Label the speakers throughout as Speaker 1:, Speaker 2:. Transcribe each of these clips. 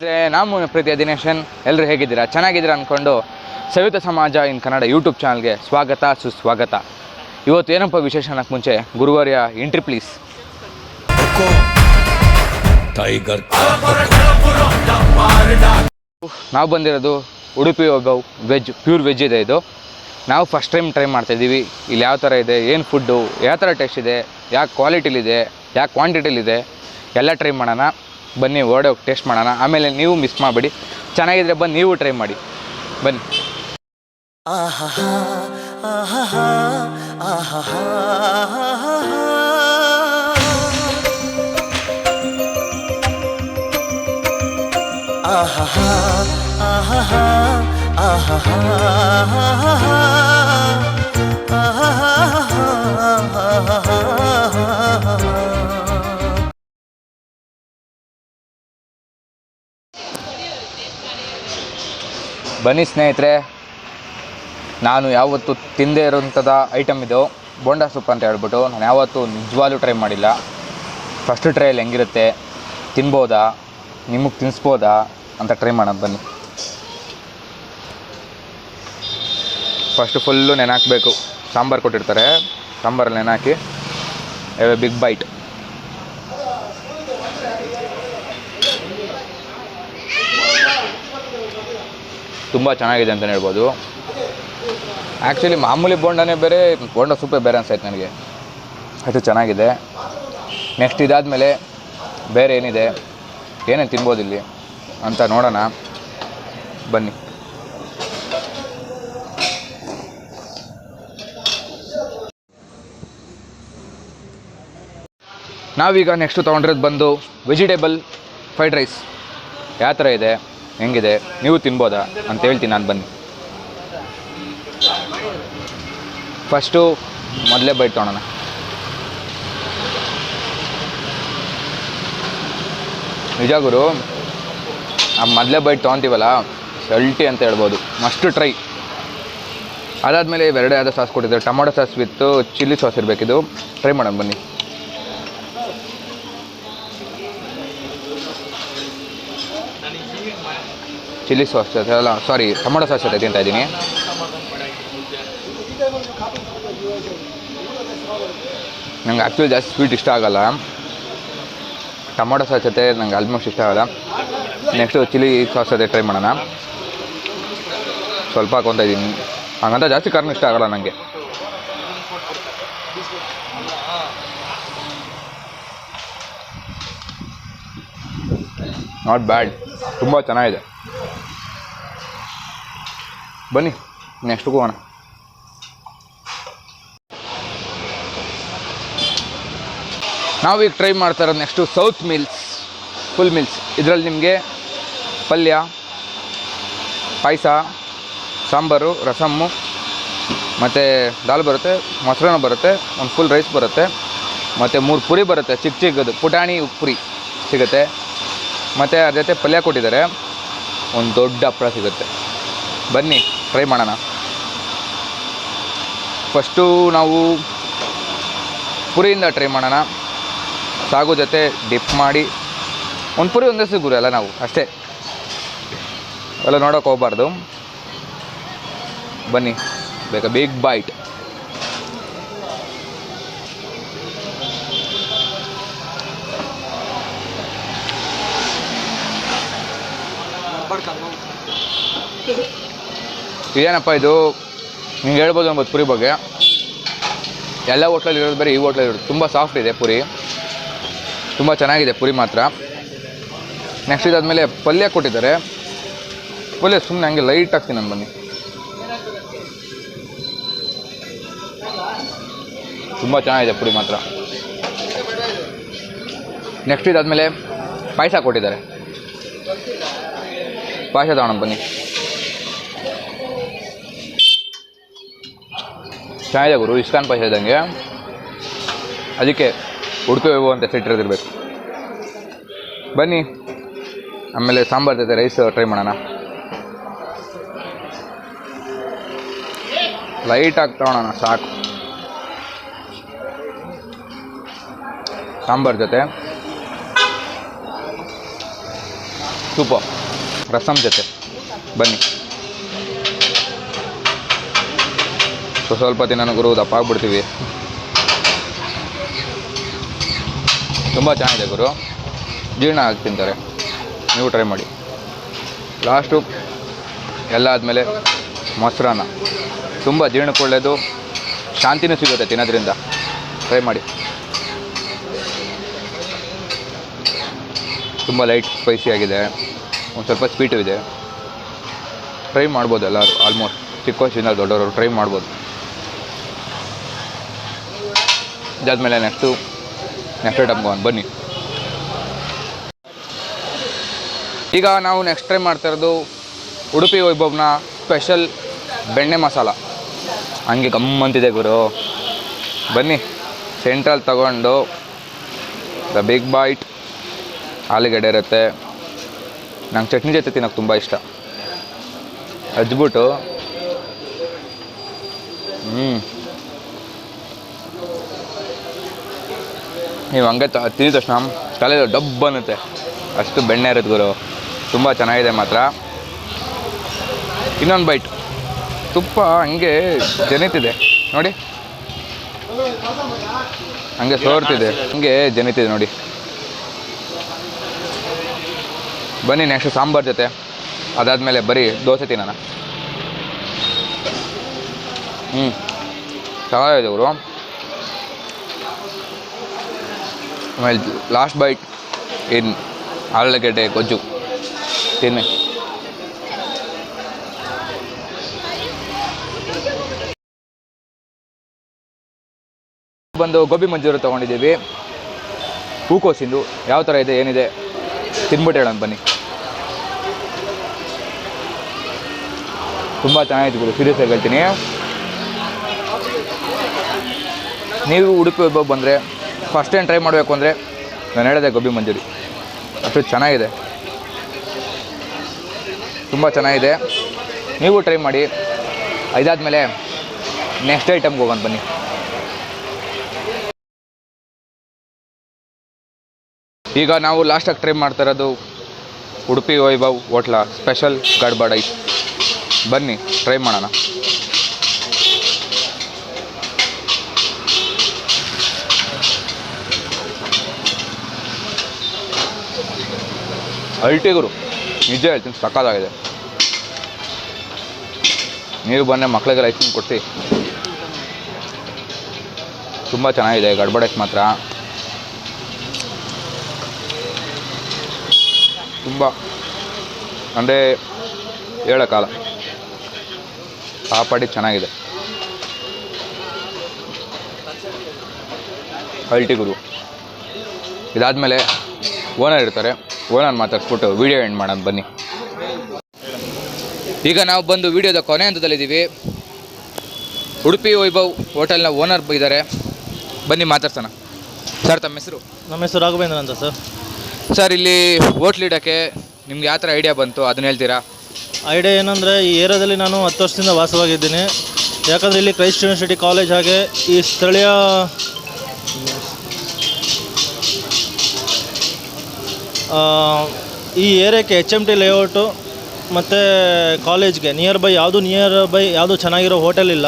Speaker 1: ನಾನು ಪ್ರೀತಿಯ ದಿನೇಶನ್ ಎಲ್ಲರೂ ಹೇಗಿದ್ದೀರಾ? ಚೆನ್ನಾಗಿದ್ದೀರಾ ಅಂದ್ಕೊಂಡು ಸವಿತ ಸಮಾಜ ಇನ್ ಕನ್ನಡ ಯೂಟ್ಯೂಬ್ ಚಾನಲ್ಗೆ ಸ್ವಾಗತ ಸುಸ್ವಾಗತ. ಇವತ್ತು ಏನಪ್ಪ ವಿಶೇಷ ಅನ್ನೋಕ್ಕೆ ಮುಂಚೆ? ಗುರುವಾರ್ಯ ಎಂಟ್ರಿ ಪ್ಲೀಸ್.
Speaker 2: ಟೈಗರ್.
Speaker 1: ನಾವು ಬಂದಿರೋದು ಉಡುಪಿ ಒಗವ್ ವೆಜ್ ಪ್ಯೂರ್ ವೆಜ್ ಇದೆ ಇದು. ನಾವು ಫಸ್ಟ್ ಟೈಮ್ ಟ್ರೈ ಮಾಡ್ತಾಯಿದ್ದೀವಿ ಇಲ್ಲಿ ಯಾವ ಥರ ಇದೆ ಏನು ಫುಡ್ಡು ಯಾವ ಥರ ಟೇಸ್ಟ್ ಇದೆ ಯಾವ ಕ್ವಾಲಿಟಿಲಿದೆ ಯಾವ ಕ್ವಾಂಟಿಟಿಲಿದೆ ಎಲ್ಲ ಟ್ರೈ ಮಾಡೋಣ. ಬನ್ನಿ ಓಡೋ ಟೇಸ್ಟ್ ಮಾಡೋಣ. ಆಮೇಲೆ ನೀವು ಮಿಸ್ ಮಾಡಬೇಡಿ. ಚೆನ್ನಾಗಿದ್ರೆ ಬಂದು ನೀವು ಟ್ರೈ ಮಾಡಿ. ಬನ್ನಿ. ಬನ್ನಿ ಸ್ನೇಹಿತರೆ, ನಾನು ಯಾವತ್ತೂ ತಿಂದೇ ಇರೋಂಥದ್ದು ಐಟಮ್ ಇದು, ಬೋಂಡಾ ಸೂಪ್ ಅಂತ ಹೇಳ್ಬಿಟ್ಟು ನಾನು ಯಾವತ್ತೂ ನಿಜವಾಗ್ಲೂ ಟ್ರೈ ಮಾಡಿಲ್ಲ. ಫಸ್ಟ್ ಟ್ರೈಯಲ್ಲಿ ಹೆಂಗಿರುತ್ತೆ, ತಿನ್ಬೋದಾ, ನಿಮಗೆ ತಿನ್ನಿಸ್ಬೋದಾ ಅಂತ ಟ್ರೈ ಮಾಡೋದು ಬನ್ನಿ. ಫಸ್ಟ್ ಫುಲ್ಲು ನೆನಾಕಬೇಕು ಸಾಂಬಾರು ಕೊಟ್ಟಿರ್ತಾರೆ, ಸಾಂಬಾರಲ್ಲಿ ನೆನಾಕಿ ಬಿಗ್ ಬೈಟ್ ತುಂಬ ಚೆನ್ನಾಗಿದೆ ಅಂತಲೇ ಹೇಳ್ಬೋದು. ಆ್ಯಕ್ಚುಲಿ ಮಾಮೂಲಿ ಬೋಂಡನೇ ಬೇರೆ, ಬೋಂಡ ಸೂಪೇ ಬೇರೆ ಅನ್ಸೈತೆ ನನಗೆ. ಅದು ಚೆನ್ನಾಗಿದೆ. ನೆಕ್ಸ್ಟ್ ಇದಾದಮೇಲೆ ಬೇರೆ ಏನಿದೆ? ಏನೇನು ತಿನ್ಬೋದು ಇಲ್ಲಿ? ಅಂತ ನೋಡೋಣ. ಬನ್ನಿ. ನಾವೀಗ ನೆಕ್ಸ್ಟು ತೊಗೊಂಡಿರೋದು ಬಂದು ವೆಜಿಟೇಬಲ್ ಫ್ರೈಡ್ ರೈಸ್ ಯಾವ ಥರ ಇದೆ? ಹೆಂಗಿದೆ? ನೀವು ತಿನ್ಬೋದಾ? ಅಂತ ಹೇಳ್ತೀನಿ ನಾನು ಬನ್ನಿ. ಫಸ್ಟು ಮೊದಲೇ ಬೈಟ್ ತೊಗೊಳೋಣ. ನಿಜ ಗುರು ಆ ಮೊದಲೇ ಬೈಟ್ ತೊಗೊತೀವಲ್ಲ ಸಲ್ಟಿ ಅಂತ ಹೇಳ್ಬೋದು. ಮಸ್ಟು ಟ್ರೈ ಅದಾದಮೇಲೆ ಇವೆರಡೇ ಆದ ಸಾಸ್ ಕೊಟ್ಟಿದ್ದಾರೆ tomato sauce with chilli sauce ಇರಬೇಕಿದು. Try ಮಾಡೋಣ ಬನ್ನಿ. ಚಿಲ್ಲಿ ಸಾಸ್ ಜೊತೆ ಅಲ್ಲ ಸಾರಿ ಟೊಮೊಟೊ ಸಾಸ್ ಜೊತೆ ತಿಂತಾ ಇದ್ದೀನಿ. ನಂಗೆ ಆ್ಯಕ್ಚುಲಿ ಜಾಸ್ತಿ ಸ್ವೀಟ್ ಇಷ್ಟ ಆಗಲ್ಲ. ಟೊಮೊಟೊ ಸಾಸ್ ಜೊತೆ ನಂಗೆ ಆಲ್ಮೋಸ್ಟ್ ಇಷ್ಟ ಆಗಲ್ಲ. ನೆಕ್ಸ್ಟು ಚಿಲ್ಲಿ ಸಾಸ್ ಜೊತೆ ಟ್ರೈ ಮಾಡೋಣ. ಸ್ವಲ್ಪ ಹಾಕೊತ ಇದ್ದೀನಿ. ಹಂಗಂತ ಜಾಸ್ತಿ ಕಾರಣ ಇಷ್ಟ ಆಗಲ್ಲ ನನಗೆ ನಾಟ್ ಬ್ಯಾಡ್ ತುಂಬ ಚೆನ್ನಾಗಿದೆ. ಬನ್ನಿ ನೆಕ್ಸ್ಟ್ ಹೋಗೋಣ. ನಾವೀಗ ಟ್ರೈ ಮಾಡ್ತಾ ಇರೋದು next south meals full meals ಇದರಲ್ಲಿ ನಿಮಗೆ ಪಲ್ಯ, ಪಾಯಸ, ಸಾಂಬಾರು, ರಸಮ್ಮು, ಮತ್ತು ದಾಲ್ ಬರುತ್ತೆ, ಮೊಸರನ್ನ ಬರುತ್ತೆ, ಒಂದು ಫುಲ್ ರೈಸ್ ಬರುತ್ತೆ, ಮತ್ತು ಮೂರು ಪುರಿ ಬರುತ್ತೆ ಚಿಕ್ಕ ಚಿಕ್ಕದು, ಪುಟಾಣಿ ಪುರಿ ಸಿಗುತ್ತೆ. ಮತ್ತು ಅದ್ರ ಜೊತೆ ಪಲ್ಯ ಕೊಟ್ಟಿದ್ದಾರೆ. ಒಂದು ದೊಡ್ಡ ಹಪ್ಪಳ ಸಿಗುತ್ತೆ. ಬನ್ನಿ. ಟ್ರೈ ಮಾಡೋಣ. ಫಸ್ಟು ನಾವು ಪುರಿಯಿಂದ ಟ್ರೈ ಮಾಡೋಣ. ಸಾಗು ಜೊತೆ ಡಿಪ್ ಮಾಡಿ. ಒಂದು ಪುರಿ ಒಂದೇ ಸಿಗುರು ಅಲ್ಲ ನಾವು, ಅಷ್ಟೇ. ಎಲ್ಲ ನೋಡೋಕೆ ಹೋಗ್ಬಾರ್ದು. ಬನ್ನಿ. ಬೇಕಾ ಬಿಗ್ ಬೈಟ್ ಇದೇನಪ್ಪ ಇದು? ನೀವು ಹೇಳ್ಬೋದು ಅನ್ಬೋದು ಪುರಿ ಬಗ್ಗೆ. ಎಲ್ಲ ಹೋಟ್ಲಲ್ಲಿ ಇರೋದು ಬೇರೆ ಈ ಹೋಟ್ಲಲ್ಲಿ ಇರೋದು. ತುಂಬ ಸಾಫ್ಟ್ ಇದೆ ಪುರಿ. ತುಂಬ ಚೆನ್ನಾಗಿದೆ ಪುರಿ ಮಾತ್ರ. ನೆಕ್ಸ್ಟ್ ಇದಾದಮೇಲೆ ಪಲ್ಯ ಕೊಟ್ಟಿದ್ದಾರೆ. ಪಲ್ಯ ಸುಮ್ಮನೆ ಹಂಗೆ ಲೈಟ್ ಹಾಕ್ತೀನಿ ನಾನು ಬನ್ನಿ. ತುಂಬ ಚೆನ್ನಾಗಿದೆ ಪುರಿ ಮಾತ್ರ. ನೆಕ್ಸ್ಟ್ ಇದಾದಮೇಲೆ ಪಾಯಸ ಕೊಟ್ಟಿದ್ದಾರೆ. ಪಾಯಸ ತಗೊಂಡು ಬನ್ನಿ. ಚೆನ್ನಾಗಿದೆ ಗುರು, ಇಸ್ಕಾನ್ ಪಾಯಸ ಇದ್ದಂಗೆ. ಅದಕ್ಕೆ ಹುಡ್ಕೋಬೇಕು ಅಂತ ಹೆಸರಿಟ್ಟಿರೋದಿರ್ಬೇಕು ಬನ್ನಿ, ಆಮೇಲೆ ಸಾಂಬಾರ್ ಜೊತೆ ರೈಸ್ ಟ್ರೈ ಮಾಡೋಣ. ಲೈಟಾಗಿ ತಗೊಳೋಣ, ಸಾಕು. ಸಾಂಬಾರ್ ಜೊತೆ. ಸೂಪರ್ ರಸಮ್ ಜೊತೆ. ಬನ್ನಿ. ಸೊ ಸ್ವಲ್ಪ ದಿನ ಗುರು ದಪ್ಪ ಆಗ್ಬಿಡ್ತೀವಿ ತುಂಬ ಚೆನ್ನಾಗಿದೆ ಗುರು. ಜೀರ್ಣ ಆಗಿ ತಿಂತಾರೆ. ನೀವು ಟ್ರೈ ಮಾಡಿ. ಲಾಸ್ಟು ಎಲ್ಲ ಆದಮೇಲೆ ಮೊಸರನ್ನ. ತುಂಬ ಜೀರ್ಣಕ್ಕೆ ಒಳ್ಳೆಯದು ಶಾಂತಿನೂ ಸಿಗುತ್ತೆ ತಿನ್ನೋದ್ರಿಂದ. ಟ್ರೈ ಮಾಡಿ. ತುಂಬ ಲೈಟ್ ಸ್ಪೈಸಿ ಆಗಿದೆ. ಒಂದು ಸ್ವಲ್ಪ ಸ್ವೀಟು ಇದೆ. ಟ್ರೈ ಮಾಡ್ಬೋದು ಎಲ್ಲರೂ ಆಲ್ಮೋಸ್ಟ್ ಚಿಕ್ಕ ವಯಸ್ಸಿಂದ ದೊಡ್ಡವರು ಟ್ರೈ ಮಾಡ್ಬೋದು. ಇದಾದಮೇಲೆ ನೆಕ್ಸ್ಟು ನೆಕ್ಸ್ಟ್ ಐಟಮ್ಗೆ ಒಂದು ಬನ್ನಿ. ಈಗ ನಾವು ನೆಕ್ಸ್ಟ್ ಟ್ರೈ ಮಾಡ್ತಾ ಇರೋದು ಉಡುಪಿ ವೈಭವ್ನ ಸ್ಪೆಷಲ್ ಬೆಣ್ಣೆ ಮಸಾಲ. ಹಂಗೆ ಗಮ್ಮಂತಿದೆ ಗುರು. ಬನ್ನಿ. ಸೆಂಟ್ರಲ್ ತಗೊಂಡು ದ ಬಿಗ್ ಬೈಟ್ ಆಲೂಗಡ್ಡೆ ಇರುತ್ತೆ. ನಂಗೆ ಚಟ್ನಿ ಜೊತೆ ತಿನ್ನೋಕೆ ತುಂಬ ಇಷ್ಟ. ಹಚ್ಬಿಟ್ಟು ಹ್ಞೂ ನೀವು ಹಂಗೆ ತ ತಿಂದ ತಕ್ಷಣ ತಲೆ ಡಬ್ ಅನ್ನುತ್ತೆ. ಅಷ್ಟು ಬೆಣ್ಣೆ ಇರುತ್ತೆ ಗುರು. ತುಂಬ ಚೆನ್ನಾಗಿದೆ ಮಾತ್ರ. ಇನ್ನೊಂದು ಬೈಟ್ ತುಪ್ಪ ಹಂಗೆ ಜನಿತಿದೆ. ನೋಡಿ. ಹಂಗೆ ಸೋರ್ತಿದೆ. ಹಂಗೆ ಜನಿತಿದೆ ನೋಡಿ. ಬನ್ನಿ ನೆಕ್ಸ್ಟ್ ಸಾಂಬಾರು ಜೊತೆ. ಅದಾದಮೇಲೆ ಬರೀ ದೋಸೆ ತಿನ್ನೋಣ. ಹ್ಞೂ ಚೆನ್ನಾಗಿದೆ ಗುರು. ಆಮೇಲೆ ಲಾಸ್ಟ್ ಬೈಟ್ ಏನು ಆಲೂಗಡ್ಡೆ ಗೊಜ್ಜು. ತಿನ್ನಿ. ಬಂದು ಗೋಬಿ ಮಂಚೂರಿ ತೊಗೊಂಡಿದ್ದೀವಿ. ಹೂಕೋಸಿಂದು ಯಾವ ಥರ ಇದೆ, ಏನಿದೆ, ತಿನ್ಬಿಟ್ಟು ಹೇಳೋಣ ಬನ್ನಿ. ತುಂಬ ಚೆನ್ನಾಗಿತ್ತು ಗುರು ಸೀರಿಯಸ್ ಆಗಿ ಹೇಳ್ತೀನಿ. ನೀವು ಉಡುಪಿ ಬಂದರೆ ಫಸ್ಟ್ ಟೈಮ್ ಟ್ರೈ ಮಾಡಬೇಕು ಅಂದರೆ ನಾನು ಹೇಳಿದೆ ಗೋಬಿ ಮಂಜೂರಿ. ಅಷ್ಟು ಚೆನ್ನಾಗಿದೆ. ತುಂಬ ಚೆನ್ನಾಗಿದೆ. ನೀವು ಟ್ರೈ ಮಾಡಿ. ಇದಾದಮೇಲೆ ನೆಕ್ಸ್ಟ್ ಐಟಮ್ಗೆ ಹೋಗೋಣ ಬನ್ನಿ. ಈಗ ನಾವು ಲಾಸ್ಟಾಗಿ ಟ್ರೈ ಮಾಡ್ತಾ ಇರೋದು Udupi Vaibhav hotel special gadbad ice ಬನ್ನಿ ಟ್ರೈ ಮಾಡೋಣ. ಅಲ್ಟಿಗುರು. ನಿಜ ಹೇಳ್ತೀನಿ ಸಕ್ಕತ್ತಾಗಿದೆ ನೀವು ಬನ್ನಿ ಮಕ್ಕಳಿಗೆಲ್ಲ ಐಸ್ ಕ್ರೀಮ್ ಕೊಡ್ತಿ. ತುಂಬ ಚೆನ್ನಾಗಿದೆ ಗಡ್ಬಡಕ್ಕೆ ಮಾತ್ರ. ತುಂಬ. ಅಂದರೆ ಹೇಳೋಕ್ಕಾಲ ಆ ಪಾಟಿ ಚೆನ್ನಾಗಿದೆ. ಅಲ್ಟಿಗುರು. ಇದಾದಮೇಲೆ ಓನರ್ ಇರ್ತಾರೆ. ಓನರ್ ಮಾತಾಡ್ಸ್ಬಿಟ್ಟು ವೀಡಿಯೋ ಎಂಡ್ ಮಾಡೋಣ ಬನ್ನಿ. ಈಗ ನಾವು ಬಂದು ವೀಡಿಯೋದ ಕೊನೆ ಹಂತದಲ್ಲಿದ್ದೀವಿ. ಉಡುಪಿ ವೈಭವ್ ಹೋಟೆಲ್ನ ಓನರ್ ಇದ್ದಾರೆ. ಬನ್ನಿ ಮಾತಾಡ್ಸೋಣ. ಸರ್ ತಮ್ಮ ಹೆಸರು?
Speaker 2: ನಮ್ಮ ಹೆಸರು ರಾಘವೇಂದ್ರ ಅಂತ ಸರ್
Speaker 1: ಸರ್ ಇಲ್ಲಿ ಹೋಟ್ಲ್ ಇಡೋಕ್ಕೆ ನಿಮ್ಗೆ ಯಾವ ಥರ ಐಡಿಯಾ ಬಂತು? ಅದನ್ನ ಹೇಳ್ತೀರಾ?
Speaker 2: ಐಡಿಯಾ ಏನಂದರೆ ಈ ಏರಿಯಾದಲ್ಲಿ ನಾನು ಹತ್ತು ವರ್ಷದಿಂದ ವಾಸವಾಗಿದ್ದೀನಿ. ಯಾಕಂದರೆ ಇಲ್ಲಿ ಕ್ರೈಸ್ಟ್ ಯೂನಿವರ್ಸಿಟಿ ಕಾಲೇಜ್ ಹಾಗೆ ಈ ಸ್ಥಳೀಯ ಈ ಏರಿಯಾಕ್ಕೆ ಎಚ್ ಎಂ ಟಿ ಲೇಔಟು ಮತ್ತು ಕಾಲೇಜ್ಗೆ ನಿಯರ್ ಬೈ ಯಾವುದು ನಿಯರ್ ಬೈ ಯಾವುದು ಚೆನ್ನಾಗಿರೋ ಹೋಟೆಲ್ ಇಲ್ಲ.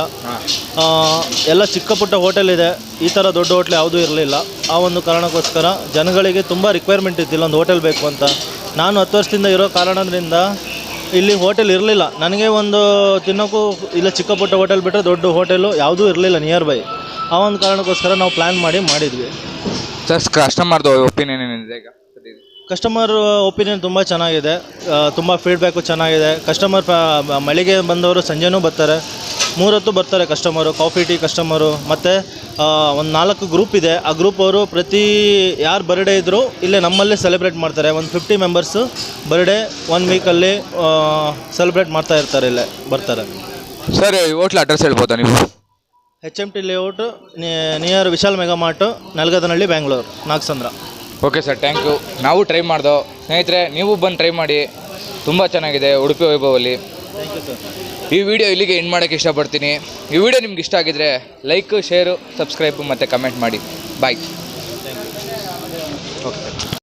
Speaker 2: ಎಲ್ಲ ಚಿಕ್ಕ ಪುಟ್ಟ ಹೋಟೆಲ್ ಇದೆ. ಈ ಥರ ದೊಡ್ಡ ಹೋಟ್ಲ್ ಯಾವುದೂ ಇರಲಿಲ್ಲ. ಆ ಒಂದು ಕಾರಣಕ್ಕೋಸ್ಕರ ಜನಗಳಿಗೆ ತುಂಬ ರಿಕ್ವೈರ್ಮೆಂಟ್ ಇತ್ತು ಇಲ್ಲೊಂದು ಹೋಟೆಲ್ ಬೇಕು ಅಂತ. ನಾನು ಹತ್ತು ವರ್ಷದಿಂದ ಇರೋ ಕಾರಣದಿಂದ ಇಲ್ಲಿ ಹೋಟೆಲ್ ಇರಲಿಲ್ಲ. ನನಗೆ ಒಂದು ತಿನ್ನೋಕ್ಕೂ ಇಲ್ಲ ಚಿಕ್ಕ ಪುಟ್ಟ ಹೋಟೆಲ್ ಬಿಟ್ಟರೆ ದೊಡ್ಡ ಹೋಟೆಲು ಯಾವುದೂ ಇರಲಿಲ್ಲ ನಿಯರ್ ಬೈ ಆ ಒಂದು ಕಾರಣಕ್ಕೋಸ್ಕರ ನಾವು ಪ್ಲ್ಯಾನ್ ಮಾಡಿ ಮಾಡಿದ್ವಿ.
Speaker 1: ಸರ್ ಕಸ್ಟಮರ್ದು ಒಪಿನಿಯನ್ ಏನಿದೆ ಈಗ?
Speaker 2: ಕಸ್ಟಮರ್ ಒಪಿನಿಯನ್ ತುಂಬ ಚೆನ್ನಾಗಿದೆ. ತುಂಬ ಫೀಡ್ಬ್ಯಾಕು ಚೆನ್ನಾಗಿದೆ. ಕಸ್ಟಮರ್ ಮಳಿಗೆ ಬಂದವರು ಸಂಜೆನೂ ಬರ್ತಾರೆ. ಮೂರೊತ್ತು ಬರ್ತಾರೆ ಕಸ್ಟಮರು ಕಾಫಿ ಟೀ ಕಸ್ಟಮರು ಮತ್ತು ಒಂದು ನಾಲ್ಕು ಗ್ರೂಪ್ ಇದೆ. ಆ ಗ್ರೂಪ್ ಅವರು ಪ್ರತಿ ಯಾರು ಬರ್ಡೇ ಇದ್ದರೂ ಇಲ್ಲೇ ನಮ್ಮಲ್ಲೇ ಸೆಲೆಬ್ರೇಟ್ ಮಾಡ್ತಾರೆ. ಒಂದು ಫಿಫ್ಟಿ ಮೆಂಬರ್ಸು ಬರ್ಡೇ ಒನ್ ವೀಕಲ್ಲಿ ಸೆಲೆಬ್ರೇಟ್ ಮಾಡ್ತಾ ಇರ್ತಾರೆ ಇಲ್ಲೇ ಬರ್ತಾರೆ.
Speaker 1: ಸರ್ ಹೋಟ್ಲ್ ಅಡ್ರೆಸ್ ಹೇಳ್ಬೋದಾ ನೀವು?
Speaker 2: H M T layout near Vishal mega mart Nalgadanahalli Bangalore Nagasandra.
Speaker 1: Okay sir thank you ನಾವು ಟ್ರೈ ಮಾಡ್ದೋ. ಸ್ನೇಹಿತರೆ ನೀವು ಬಂದು ಟ್ರೈ ಮಾಡಿ. ತುಂಬ ಚೆನ್ನಾಗಿದೆ ಉಡುಪಿ ವೈಭವಲ್ಲಿ. ಈ ವಿಡಿಯೋ ಇಲ್ಲಿಗೆ ಎಂಡ್ ಮಾಡೋಕ್ಕೆ ಇಷ್ಟಪಡ್ತೀನಿ. ಈ ವಿಡಿಯೋ ನಿಮ್ಗೆ ಇಷ್ಟ ಆಗಿದ್ರೆ ಲೈಕ್ ಶೇರು ಸಬ್ಸ್ಕ್ರೈಬು ಮತ್ತು ಕಮೆಂಟ್ ಮಾಡಿ. Bye okay